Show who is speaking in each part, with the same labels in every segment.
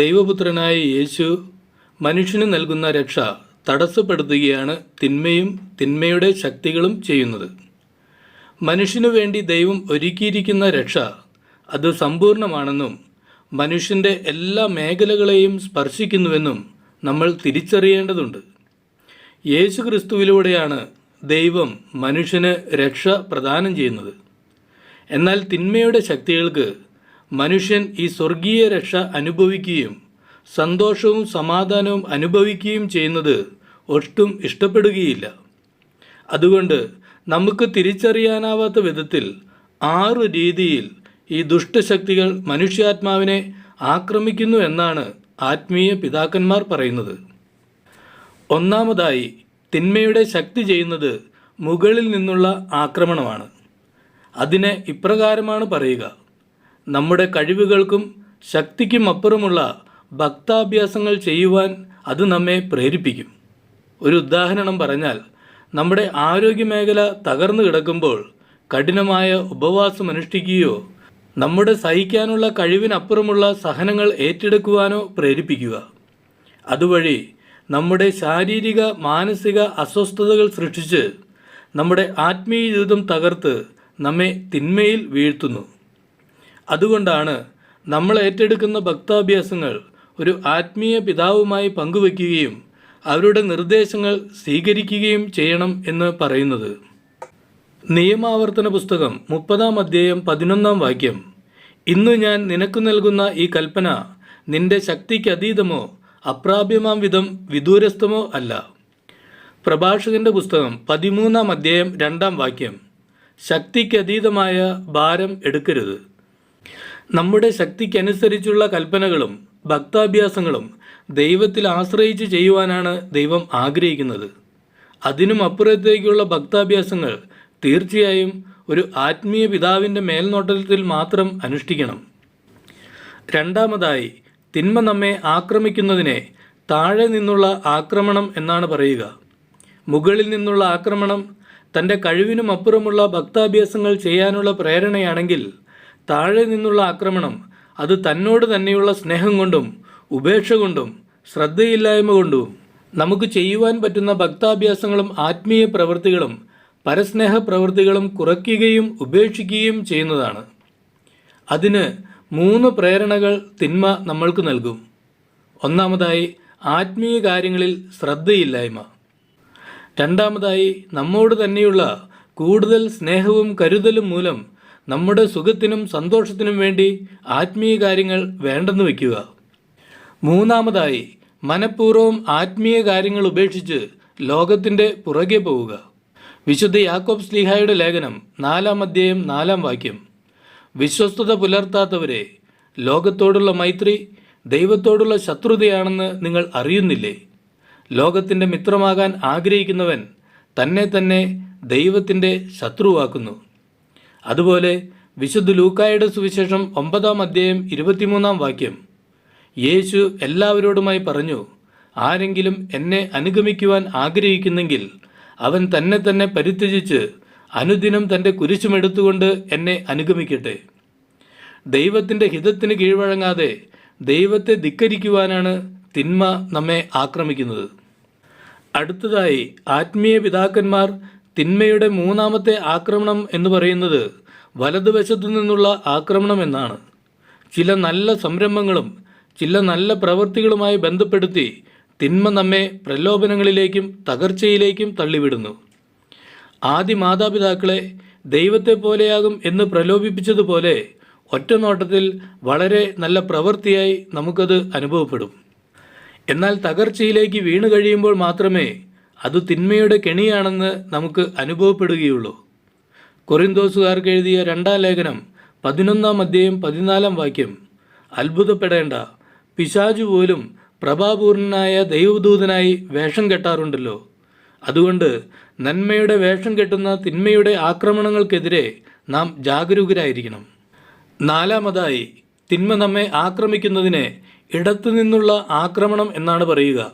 Speaker 1: ദൈവപുത്രനായ യേശു മനുഷ്യന് നൽകുന്ന രക്ഷ തടസ്സപ്പെടുത്തുകയാണ് തിന്മയും തിന്മയുടെ ശക്തികളും ചെയ്യുന്നത്. മനുഷ്യനു വേണ്ടി ദൈവം ഒരുക്കിയിരിക്കുന്ന രക്ഷ അത് സമ്പൂർണമാണെന്നും മനുഷ്യന്റെ എല്ലാ മേഖലകളെയും സ്പർശിക്കുന്നുവെന്നും നമ്മൾ തിരിച്ചറിയേണ്ടതുണ്ട്. യേശു ക്രിസ്തുവിലൂടെയാണ് ദൈവം മനുഷ്യന് രക്ഷ പ്രദാനം ചെയ്യുന്നത്. എന്നാൽ തിന്മയുടെ ശക്തികൾക്ക് മനുഷ്യൻ ഈ സ്വർഗീയ രക്ഷ അനുഭവിക്കുകയും സന്തോഷവും സമാധാനവും അനുഭവിക്കുകയും ചെയ്യുന്നത് ഒട്ടും ഇഷ്ടപ്പെടുകയില്ല. അതുകൊണ്ട് നമുക്ക് തിരിച്ചറിയാനാവാത്ത വിധത്തിൽ ആറ് രീതിയിൽ ഈ ദുഷ്ടശക്തികൾ മനുഷ്യാത്മാവിനെ ആക്രമിക്കുന്നു എന്നാണ് ആത്മീയ പിതാക്കന്മാർ പറയുന്നത്. ഒന്നാമതായി തിന്മയുടെ ശക്തി ചെയ്യുന്നത് മുകളിൽ നിന്നുള്ള ആക്രമണമാണ്. അതിനെ ഇപ്രകാരമാണ് പറയുക. നമ്മുടെ കഴിവുകൾക്കും ശക്തിക്കും അപ്പുറമുള്ള ഭക്താഭ്യാസങ്ങൾ ചെയ്യുവാൻ അത് നമ്മെ പ്രേരിപ്പിക്കും. ഒരു ഉദാഹരണം പറഞ്ഞാൽ നമ്മുടെ ആരോഗ്യമേഖല തകർന്നു കിടക്കുമ്പോൾ കഠിനമായ ഉപവാസം അനുഷ്ഠിക്കുകയോ നമ്മുടെ സഹിക്കാനുള്ള കഴിവിനപ്പുറമുള്ള സഹനങ്ങൾ ഏറ്റെടുക്കുവാനോ പ്രേരിപ്പിക്കുക. അതുവഴി നമ്മുടെ ശാരീരിക മാനസിക അസ്വസ്ഥതകൾ സൃഷ്ടിച്ച് നമ്മുടെ ആത്മീയ ജീവിതം തകർത്ത് നമ്മെ തിന്മയിൽ വീഴ്ത്തുന്നു. അതുകൊണ്ടാണ് നമ്മൾ ഏറ്റെടുക്കുന്ന ഭക്താഭ്യാസങ്ങൾ ഒരു ആത്മീയ പിതാവുമായി പങ്കുവയ്ക്കുകയും അവരുടെ നിർദ്ദേശങ്ങൾ സ്വീകരിക്കുകയും ചെയ്യണം എന്ന് പറയുന്നത്. നിയമാവർത്തന പുസ്തകം മുപ്പതാം അധ്യായം പതിനൊന്നാം വാക്യം. ഇന്ന് ഞാൻ നിനക്ക് നൽകുന്ന ഈ കൽപ്പന നിന്റെ ശക്തിക്ക് അതീതമോ അപ്രാപ്യമാം വിധം വിദൂരസ്ഥമോ അല്ല. പ്രഭാഷകന്റെ പുസ്തകം പതിമൂന്നാം അധ്യായം രണ്ടാം വാക്യം. ശക്തിക്കതീതമായ ഭാരം എടുക്കരുത്. നമ്മുടെ ശക്തിക്കനുസരിച്ചുള്ള കൽപ്പനകളും ഭക്താഭ്യാസങ്ങളും ദൈവത്തിൽ ആശ്രയിച്ച് ചെയ്യുവാനാണ് ദൈവം ആഗ്രഹിക്കുന്നത്. അതിനും അപ്പുറത്തേക്കുള്ള ഭക്താഭ്യാസങ്ങൾ തീർച്ചയായും ഒരു ആത്മീയ പിതാവിന്റെ മേൽനോട്ടത്തിൽ മാത്രം അനുഷ്ഠിക്കണം. രണ്ടാമതായി തിന്മ നമ്മെ ആക്രമിക്കുന്നതിനെ താഴെ നിന്നുള്ള ആക്രമണം എന്നാണ് പറയുക. മുകളിൽ നിന്നുള്ള ആക്രമണം തന്റെ കഴിവിനും അപ്പുറമുള്ള ഭക്താഭ്യാസങ്ങൾ ചെയ്യാനുള്ള പ്രേരണയാണെങ്കിൽ താഴെ നിന്നുള്ള ആക്രമണം അത് തന്നോട് തന്നെയുള്ള സ്നേഹം കൊണ്ടും ഉപേക്ഷ കൊണ്ടും ശ്രദ്ധയില്ലായ്മ കൊണ്ടും നമുക്ക് ചെയ്യുവാൻ പറ്റുന്ന ഭക്താഭ്യാസങ്ങളും ആത്മീയ പ്രവൃത്തികളും പരസ്നേഹ പ്രവൃത്തികളും കുറയ്ക്കുകയും ഉപേക്ഷിക്കുകയും ചെയ്യുന്നതാണ്. അതിന് മൂന്ന് പ്രേരണകൾ തിന്മ നമ്മൾക്ക് നൽകും. ഒന്നാമതായി ആത്മീയ കാര്യങ്ങളിൽ ശ്രദ്ധയില്ലായ്മ. രണ്ടാമതായി നമ്മോട് തന്നെയുള്ള കൂടുതൽ സ്നേഹവും കരുതലും മൂലം നമ്മുടെ സുഖത്തിനും സന്തോഷത്തിനും വേണ്ടി ആത്മീയ കാര്യങ്ങൾ വേണ്ടെന്ന് വയ്ക്കുക മൂന്നാമതായി മനഃപൂർവം ആത്മീയ കാര്യങ്ങൾ ഉപേക്ഷിച്ച് ലോകത്തിന്റെ പുറകെ പോവുക. വിശുദ്ധ യാക്കോബ് സ്ലീഹായുടെ ലേഖനം നാലാം അധ്യായം നാലാം വാക്യം. വിശ്വസ്തത പുലർത്താത്തവരെ ലോകത്തോടുള്ള മൈത്രി ദൈവത്തോടുള്ള ശത്രുതയാണെന്ന് നിങ്ങൾ അറിയുന്നില്ലേ? ലോകത്തിന്റെ മിത്രമാകാൻ ആഗ്രഹിക്കുന്നവൻ തന്നെ തന്നെ ദൈവത്തിന്റെ ശത്രുവാക്കുന്നു. അതുപോലെ വിശുദ്ധ ലൂക്കായുടെ സുവിശേഷം ഒമ്പതാം അധ്യായം ഇരുപത്തിമൂന്നാം വാക്യം. യേശു എല്ലാവരോടുമായി പറഞ്ഞു ആരെങ്കിലും എന്നെ അനുഗമിക്കുവാൻ ആഗ്രഹിക്കുന്നെങ്കിൽ അവൻ തന്നെ തന്നെ പരിത്യജിച്ച് അനുദിനം തന്റെ കുരിശുമെടുത്തുകൊണ്ട് എന്നെ അനുഗമിക്കട്ടെ. ദൈവത്തിന്റെ ഹിതത്തിന് കീഴ്വഴങ്ങാതെ ദൈവത്തെ ധിക്കരിക്കുവാനാണ് തിന്മ നമ്മെ ആക്രമിക്കുന്നത്. അടുത്തതായി ആത്മീയ പിതാക്കന്മാർ തിന്മയുടെ മൂന്നാമത്തെ ആക്രമണം എന്ന് പറയുന്നത് വലതുവശത്തു നിന്നുള്ള ആക്രമണം എന്നാണ്. ചില നല്ല സംരംഭങ്ങളും ചില നല്ല പ്രവൃത്തികളുമായി ബന്ധപ്പെടുത്തി തിന്മ നമ്മെ പ്രലോഭനങ്ങളിലേക്കും തകർച്ചയിലേക്കും തള്ളിവിടുന്നു. ആദ്യ മാതാപിതാക്കളെ ദൈവത്തെ പോലെയാകും എന്ന് പ്രലോഭിപ്പിച്ചതുപോലെ ഒറ്റനോട്ടത്തിൽ വളരെ നല്ല പ്രവൃത്തിയായി നമുക്കത് അനുഭവപ്പെടും. എന്നാൽ തകർച്ചയിലേക്ക് വീണു കഴിയുമ്പോൾ മാത്രമേ അത് തിന്മയുടെ കെണിയാണെന്ന് നമുക്ക് അനുഭവപ്പെടുകയുള്ളൂ. കൊറിന്തോസുകാർക്ക് എഴുതിയ രണ്ടാം ലേഖനം പതിനൊന്നാം അധ്യായം പതിനാലാം വാക്യം അത്ഭുതപ്പെടേണ്ട. പിശാചു പോലും പ്രഭാപൂർണനായ ദൈവദൂതനായി വേഷം കെട്ടാറുണ്ടല്ലോ. അതുകൊണ്ട് നന്മയുടെ വേഷം കെട്ടുന്ന തിന്മയുടെ ആക്രമണങ്ങൾക്കെതിരെ നാം ജാഗരൂകരായിരിക്കണം. നാലാമതായി തിന്മ നമ്മെ ആക്രമിക്കുന്നതിനെ ഇടത്തു നിന്നുള്ള ആക്രമണം എന്നാണ് പറയുക.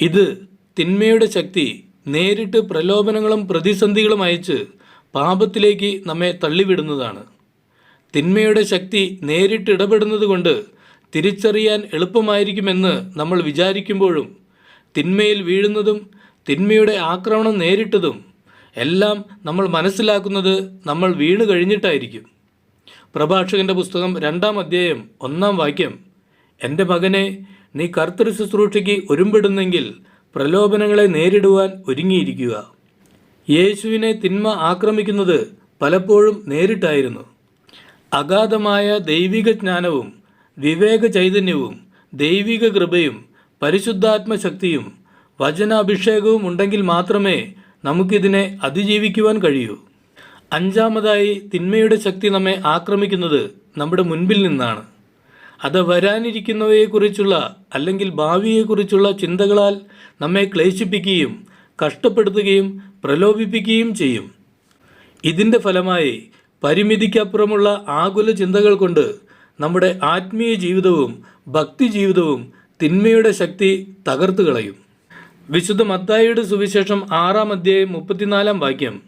Speaker 1: ഇത് തിന്മയുടെ ശക്തി നേരിട്ട് പ്രലോഭനങ്ങളും പ്രതിസന്ധികളും അയച്ച് പാപത്തിലേക്ക് നമ്മെ തള്ളിവിടുന്നതാണ്. തിന്മയുടെ ശക്തി നേരിട്ട് ഇടപെടുന്നത് കൊണ്ട് തിരിച്ചറിയാൻ എളുപ്പമായിരിക്കുമെന്ന് നമ്മൾ വിചാരിക്കുമ്പോഴും തിന്മയിൽ വീഴുന്നതും തിന്മയുടെ ആക്രമണം നേരിട്ടതും എല്ലാം നമ്മൾ മനസ്സിലാക്കുന്നത് നമ്മൾ വീണു കഴിഞ്ഞിട്ടായിരിക്കും. പ്രഭാഷകന്റെ പുസ്തകം രണ്ടാം അധ്യായം ഒന്നാം വാക്യം എന്റെ മകനെ നീ കർത്തൃ ശുശ്രൂഷയ്ക്ക് ഒരുമ്പെടുന്നെങ്കിൽ പ്രലോഭനങ്ങളെ നേരിടുവാൻ ഒരുങ്ങിയിരിക്കുക. യേശുവിനെ തിന്മ ആക്രമിക്കുന്നത് പലപ്പോഴും നേരിട്ടായിരുന്നു. അഗാധമായ ദൈവിക ജ്ഞാനവും വിവേക ചൈതന്യവും ദൈവിക കൃപയും പരിശുദ്ധാത്മ ശക്തിയും വചനാഭിഷേകവും ഉണ്ടെങ്കിൽ മാത്രമേ നമുക്കിതിനെ അതിജീവിക്കുവാൻ കഴിയൂ. അഞ്ചാമതായി തിന്മയുടെ ശക്തി നമ്മെ ആക്രമിക്കുന്നത് നമ്മുടെ മുൻപിൽ നിന്നാണ്. അത് വരാനിരിക്കുന്നവയെക്കുറിച്ചുള്ള അല്ലെങ്കിൽ ഭാവിയെക്കുറിച്ചുള്ള ചിന്തകളാൽ നമ്മെ ക്ലേശിപ്പിക്കുകയും കഷ്ടപ്പെടുത്തുകയും പ്രലോഭിപ്പിക്കുകയും ചെയ്യും. ഇതിന്റെ ഫലമായി പരിമിതിക്കപ്പുറമുള്ള ആകുല ചിന്തകൾ കൊണ്ട് നമ്മുടെ ആത്മീയ ജീവിതവും ഭക്തി ജീവിതവും തിന്മയുടെ ശക്തി തകർത്തു കളയും. വിശുദ്ധ മത്തായിയുടെ സുവിശേഷം ആറാം അധ്യായം മുപ്പത്തിനാലാം വാക്യം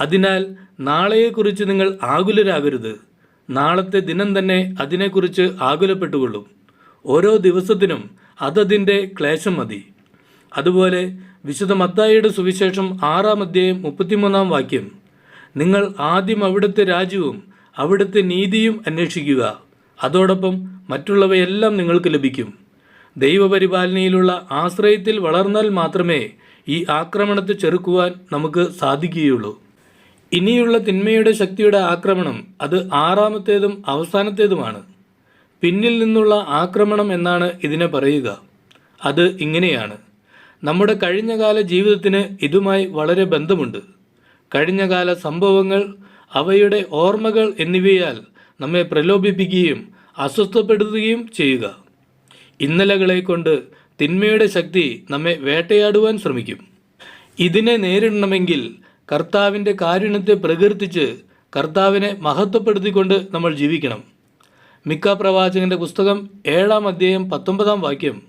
Speaker 1: അതിനാൽ നാളെയെക്കുറിച്ച് നിങ്ങൾ ആകുലരാകരുത്. നാളത്തെ ദിനം തന്നെ അതിനെക്കുറിച്ച് ആകുലപ്പെട്ടുകൊള്ളും. ഓരോ ദിവസത്തിനും അതതിന്റെ ക്ലേശം മതി. അതുപോലെ വിശുദ്ധ മത്തായിയുടെ സുവിശേഷം ആറാം അധ്യായം മുപ്പത്തിമൂന്നാം വാക്യം നിങ്ങൾ ആദ്യം അവിടുത്തെ രാജ്യവും അവിടുത്തെ നീതിയും അന്വേഷിക്കുക. അതോടൊപ്പം മറ്റുള്ളവയെല്ലാം നിങ്ങൾക്ക് ലഭിക്കും. ദൈവപരിപാലനയിലുള്ള ആശ്രയത്തിൽ വളർന്നാൽ മാത്രമേ ഈ ആക്രമണത്തെ ചെറുക്കുവാൻ നമുക്ക് സാധിക്കുകയുള്ളൂ. ഇനിയുള്ള തിന്മയുടെ ശക്തിയുടെ ആക്രമണം അത് ആറാമത്തേതും അവസാനത്തേതുമാണ്. പിന്നിൽ നിന്നുള്ള ആക്രമണം എന്നാണ് ഇതിനെ പറയുക. അത് ഇങ്ങനെയാണ്. നമ്മുടെ കഴിഞ്ഞകാല ജീവിതത്തിന് ഇതുമായി വളരെ ബന്ധമുണ്ട്. കഴിഞ്ഞകാല സംഭവങ്ങൾ അവയുടെ ഓർമ്മകൾ എന്നിവയാൽ നമ്മെ പ്രലോഭിപ്പിക്കുകയും അസ്വസ്ഥപ്പെടുത്തുകയും ചെയ്യുക. ഇന്നലകളെ കൊണ്ട് തിന്മയുടെ ശക്തി നമ്മെ വേട്ടയാടുവാൻ ശ്രമിക്കും. ഇതിനെ നേരിടണമെങ്കിൽ കർത്താവിന്റെ കാരുണ്യത്തെ പ്രകീർത്തിച്ച് കർത്താവിനെ മഹത്വപ്പെടുത്തിക്കൊണ്ട് നമ്മൾ ജീവിക്കണം. മിക്ക പ്രവാചകന്റെ പുസ്തകം ഏഴാം അധ്യായം പത്തൊമ്പതാം വാക്യം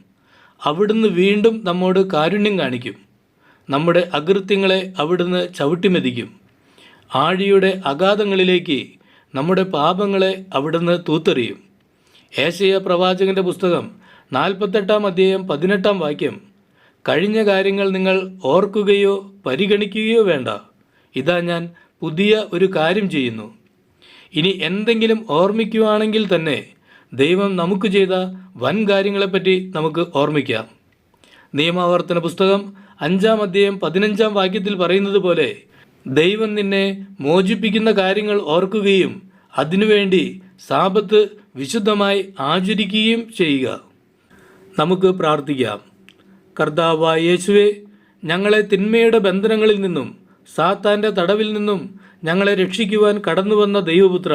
Speaker 1: അവിടുന്ന് വീണ്ടും നമ്മോട് കാരുണ്യം കാണിക്കും. നമ്മുടെ അകൃത്യങ്ങളെ അവിടുന്ന് ചവിട്ടിമെതിക്കും. ആഴിയുടെ അഗാധങ്ങളിലേക്ക് നമ്മുടെ പാപങ്ങളെ അവിടുന്ന് തൂത്തെറിയും ഏശയ പ്രവാചകന്റെ പുസ്തകം നാൽപ്പത്തെട്ടാം അധ്യായം പതിനെട്ടാം വാക്യം കഴിഞ്ഞ കാര്യങ്ങൾ നിങ്ങൾ ഓർക്കുകയോ പരിഗണിക്കുകയോ വേണ്ട. ഇതാ ഞാൻ പുതിയ ഒരു കാര്യം ചെയ്യുന്നു. ഇനി എന്തെങ്കിലും ഓർമ്മിക്കുവാണെങ്കിൽ തന്നെ ദൈവം നമുക്ക് ചെയ്ത വൻ കാര്യങ്ങളെപ്പറ്റി നമുക്ക് ഓർമ്മിക്കാം. നിയമാവർത്തന പുസ്തകം അഞ്ചാം അധ്യായം പതിനഞ്ചാം വാക്യത്തിൽ പറയുന്നത് പോലെ ദൈവം നിന്നെ മോചിപ്പിക്കുന്ന കാര്യങ്ങൾ ഓർക്കുകയും അതിനുവേണ്ടി സാപത്ത് വിശുദ്ധമായി ആചരിക്കുകയും ചെയ്യുക. നമുക്ക് പ്രാർത്ഥിക്കാം. കർത്താവായ യേശുവെ ഞങ്ങളെ തിന്മയുടെ ബന്ധനങ്ങളിൽ നിന്നും സാത്താന്റെ തടവിൽ നിന്നും ഞങ്ങളെ രക്ഷിക്കുവാൻ കടന്നുവന്ന ദൈവപുത്ര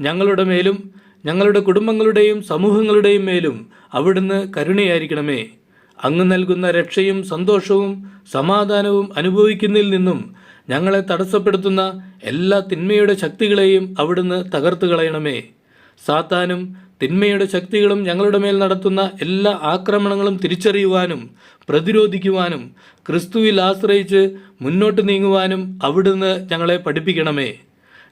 Speaker 1: ഞങ്ങളുടെ മേലും ഞങ്ങളുടെ കുടുംബങ്ങളുടെയും സമൂഹങ്ങളുടെയും മേലും അവിടുന്ന് കരുണയായിരിക്കണമേ. അങ്ങ് നൽകുന്ന രക്ഷയും സന്തോഷവും സമാധാനവും അനുഭവിക്കുന്നതിൽ നിന്നും ഞങ്ങളെ തടസ്സപ്പെടുത്തുന്ന എല്ലാ തിന്മയുടെ ശക്തികളെയും അവിടുന്ന് തകർത്ത് കളയണമേ സാത്താനും തിന്മയുടെ ശക്തികളും ഞങ്ങളുടെ മേൽ നടത്തുന്ന എല്ലാ ആക്രമണങ്ങളും തിരിച്ചറിയുവാനും പ്രതിരോധിക്കുവാനും ക്രിസ്തുവിൽ ആശ്രയിച്ച് മുന്നോട്ട് നീങ്ങുവാനും അവിടുന്ന് ഞങ്ങളെ പഠിപ്പിക്കണമേ.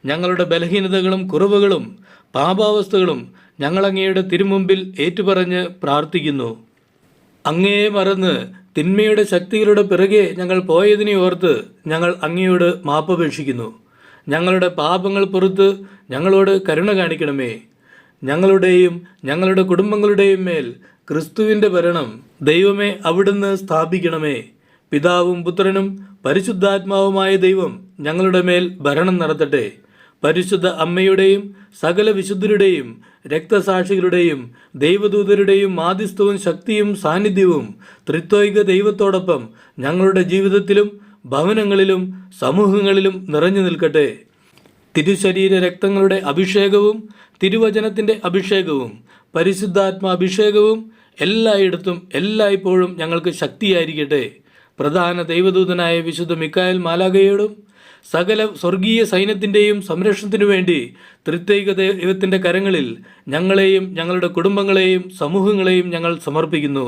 Speaker 1: ഞങ്ങളുടെ ബലഹീനതകളും കുറവുകളും പാപാവസ്ഥകളും ഞങ്ങളങ്ങയുടെ തിരുമുമ്പിൽ ഏറ്റുപറഞ്ഞ് പ്രാർത്ഥിക്കുന്നു. അങ്ങയെ മറന്ന് തിന്മയുടെ ശക്തികളുടെ പിറകെ ഞങ്ങൾ പോയതിനെ ഓർത്ത് ഞങ്ങൾ അങ്ങയോട് മാപ്പപേക്ഷിക്കുന്നു. ഞങ്ങളുടെ പാപങ്ങൾ പുറത്ത് ഞങ്ങളോട് കരുണ കാണിക്കണമേ. ഞങ്ങളുടെയും ഞങ്ങളുടെ കുടുംബങ്ങളുടെയും മേൽ ക്രിസ്തുവിന്റെ ഭരണം ദൈവമേ അവിടുന്ന് സ്ഥാപിക്കണമേ. പിതാവും പുത്രനും പരിശുദ്ധാത്മാവുമായ ദൈവം ഞങ്ങളുടെ മേൽ ഭരണം നടത്തട്ടെ. പരിശുദ്ധ അമ്മയുടെയും സകല വിശുദ്ധരുടെയും രക്തസാക്ഷികളുടെയും ദൈവദൂതരുടെയും മാധ്യസ്ഥവും ശക്തിയും സാന്നിധ്യവും ത്രിത്വൈക ദൈവത്തോടൊപ്പം ഞങ്ങളുടെ ജീവിതത്തിലും ഭവനങ്ങളിലും സമൂഹങ്ങളിലും നിറഞ്ഞു നിൽക്കട്ടെ. തിരുശരീര രക്തങ്ങളുടെ അഭിഷേകവും തിരുവചനത്തിന്റെ അഭിഷേകവും പരിശുദ്ധാത്മ അഭിഷേകവും എല്ലായിടത്തും എല്ലായ്പ്പോഴും ഞങ്ങൾക്ക് ശക്തിയായിരിക്കട്ടെ. പ്രധാന ദൈവദൂതനായ വിശുദ്ധ മിക്കായൽ മാലാഗയോടും സകല സ്വർഗീയ സൈന്യത്തിന്റെയും സംരക്ഷണത്തിനു വേണ്ടി ത്രിത്വൈക ദൈവത്തിന്റെ കരങ്ങളിൽ ഞങ്ങളെയും ഞങ്ങളുടെ കുടുംബങ്ങളെയും സമൂഹങ്ങളെയും ഞങ്ങൾ സമർപ്പിക്കുന്നു.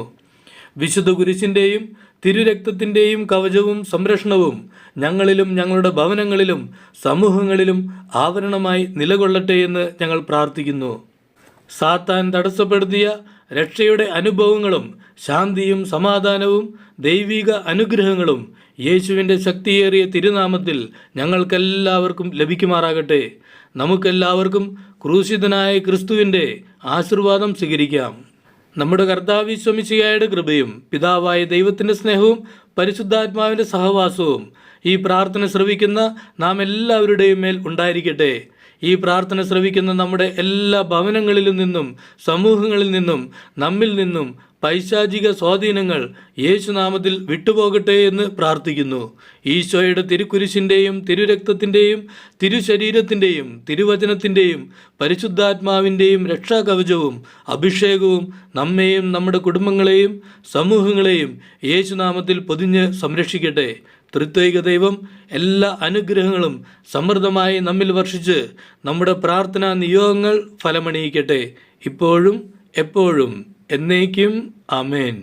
Speaker 1: വിശുദ്ധ കുരിശിന്റെയും തിരുരക്തത്തിന്റെയും കവചവും സംരക്ഷണവും ഞങ്ങളിലും ഞങ്ങളുടെ ഭവനങ്ങളിലും സമൂഹങ്ങളിലും ആവരണമായി നിലകൊള്ളട്ടെ എന്ന് ഞങ്ങൾ പ്രാർത്ഥിക്കുന്നു. സാത്താൻ തടസ്സപ്പെടുത്തിയ രക്ഷയുടെ അനുഭവങ്ങളും ശാന്തിയും സമാധാനവും ദൈവിക അനുഗ്രഹങ്ങളും യേശുവിന്റെ ശക്തിയേറിയ തിരുനാമത്തിൽ ഞങ്ങൾക്കെല്ലാവർക്കും ലഭിക്കുമാറാകട്ടെ. നമുക്കെല്ലാവർക്കും ക്രൂശിതനായ ക്രിസ്തുവിന്റെ ആശീർവാദം സ്വീകരിക്കാം. നമ്മുടെ കർത്താവ് സ്വമിശിയായുടെ കൃപയും പിതാവായ ദൈവത്തിന്റെ സ്നേഹവും പരിശുദ്ധാത്മാവിന്റെ സഹവാസവും ഈ പ്രാർത്ഥന ശ്രവിക്കുന്ന നാം എല്ലാവരുടെയും മേൽ ഉണ്ടായിരിക്കട്ടെ. ഈ പ്രാർത്ഥന ശ്രവിക്കുന്ന നമ്മുടെ എല്ലാ ഭവനങ്ങളിൽ നിന്നും സമൂഹങ്ങളിൽ നിന്നും നമ്മിൽ നിന്നും പൈശാചിക സ്വാധീനങ്ങൾ യേശുനാമത്തിൽ വിട്ടുപോകട്ടെ എന്ന് പ്രാർത്ഥിക്കുന്നു. ഈശോയുടെ തിരുക്കുരിശിന്റെയും തിരുരക്തത്തിന്റെയും തിരുശരീരത്തിന്റെയും തിരുവചനത്തിന്റെയും പരിശുദ്ധാത്മാവിന്റെയും രക്ഷാകവചവും അഭിഷേകവും നമ്മെയും നമ്മുടെ കുടുംബങ്ങളെയും സമൂഹങ്ങളെയും യേശുനാമത്തിൽ പൊതിഞ്ഞ് സംരക്ഷിക്കട്ടെ. തൃത്വൈക ദൈവം എല്ലാ അനുഗ്രഹങ്ങളും സമൃദ്ധമായി നമ്മിൽ വർഷിച്ച് നമ്മുടെ പ്രാർത്ഥനാ നിയോഗങ്ങൾ ഫലമണിയിക്കട്ടെ. ഇപ്പോഴും എപ്പോഴും എന്നേക്കും ആമേൻ.